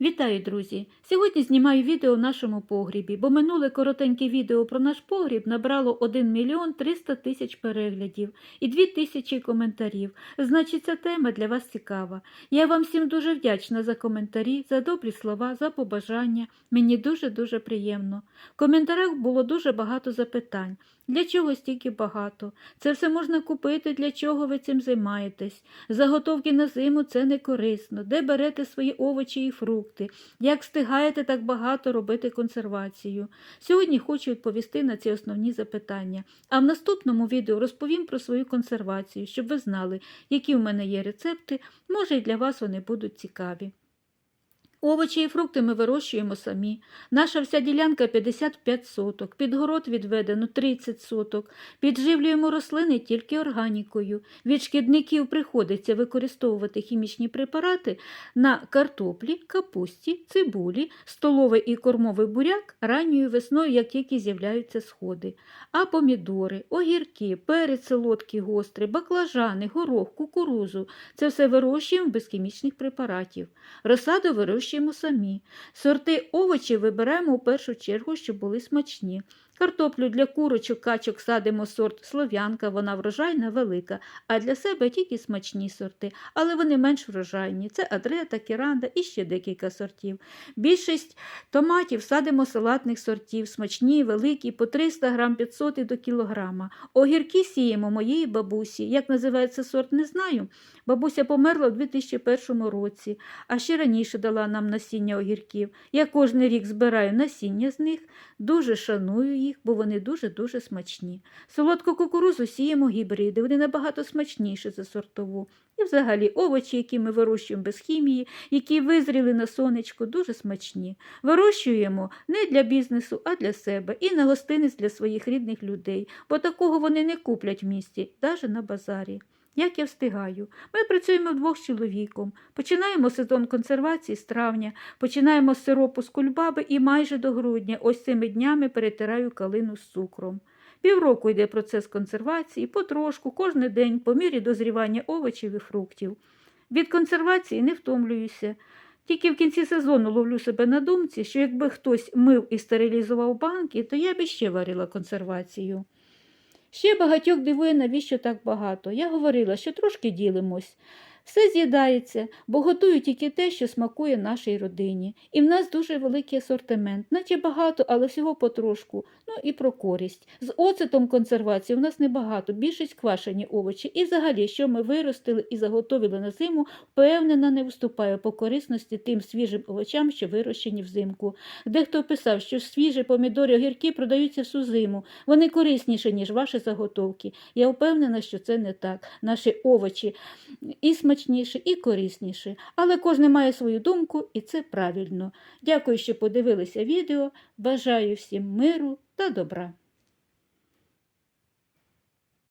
Вітаю, друзі! Сьогодні знімаю відео в нашому погрібі, бо минуле коротеньке відео про наш погріб набрало 1 мільйон 300 тисяч переглядів і 2 тисячі коментарів. Значить, ця тема для вас цікава. Я вам всім дуже вдячна за коментарі, за добрі слова, за побажання. Мені дуже-дуже приємно. В коментарях було дуже багато запитань. Для чого стільки багато? Це все можна купити, для чого ви цим займаєтесь. Заготовки на зиму це не корисно. Де берете свої овочі і фрукти? Як встигаєте так багато робити консервацію? Сьогодні хочу відповісти на ці основні запитання. А в наступному відео розповім про свою консервацію, щоб ви знали, які в мене є рецепти, може і для вас вони будуть цікаві. Овочі і фрукти ми вирощуємо самі. Наша вся ділянка 55 соток, під город відведено 30 соток. Підживлюємо рослини тільки органікою. Від шкідників приходиться використовувати хімічні препарати на картоплі, капусті, цибулі, столовий і кормовий буряк ранньою весною, як тільки з'являються сходи. А помідори, огірки, перець солодкий гострий, баклажани, горох, кукурузу – це все вирощуємо без хімічних препаратів. Розсаду вирощуємо самі. Сорти овочів вибираємо у першу чергу, щоб були смачні. Картоплю для курочок, качок садимо сорт слов'янка, вона врожайна велика, а для себе тільки смачні сорти, але вони менш врожайні. Це адрета, кіранда і ще декілька сортів. Більшість томатів садимо салатних сортів, смачні, великі, по 300 грам 500 і до кілограма. Огірки сіємо моєї бабусі. Як називається сорт, не знаю. Бабуся померла у 2001 році, а ще раніше дала нам насіння огірків. Я кожен рік збираю насіння з них, дуже шаную їх, бо вони дуже-дуже смачні. Солодку кукурузу сіємо гібриди, вони набагато смачніші за сортову. І взагалі овочі, які ми вирощуємо без хімії, які визріли на сонечко, дуже смачні. Вирощуємо не для бізнесу, а для себе і на гостиниць для своїх рідних людей, бо такого вони не куплять в місті, навіть на базарі. Як я встигаю? Ми працюємо вдвох з чоловіком. Починаємо сезон консервації з травня, починаємо з сиропу з кульбаби і майже до грудня. Ось цими днями перетираю калину з цукром. Півроку йде процес консервації, потрошку, кожен день, по мірі дозрівання овочів і фруктів. Від консервації не втомлююся. Тільки в кінці сезону ловлю себе на думці, що якби хтось мив і стерилізував банки, то я б іще варила консервацію. Ще багатьох дивує, навіщо так багато. Я говорила, що трошки ділимось. Все з'їдається, бо готують тільки те, що смакує нашій родині. І в нас дуже великий асортимент, наче багато, але всього потрошку. Ну і про користь. З оцетом консервації в нас небагато, більшість квашені овочі. І взагалі, що ми виростили і заготовили на зиму, впевнена, не вступає по корисності тим свіжим овочам, що вирощені взимку. Дехто писав, що свіжі помідори огірки продаються всю зиму. Вони корисніші, ніж ваші заготовки. Я впевнена, що це не так. Наші овочі і смачніші, і корисніше, Але кожен має свою думку, і це правильно. Дякую, що подивилися відео. Бажаю всім миру та добра.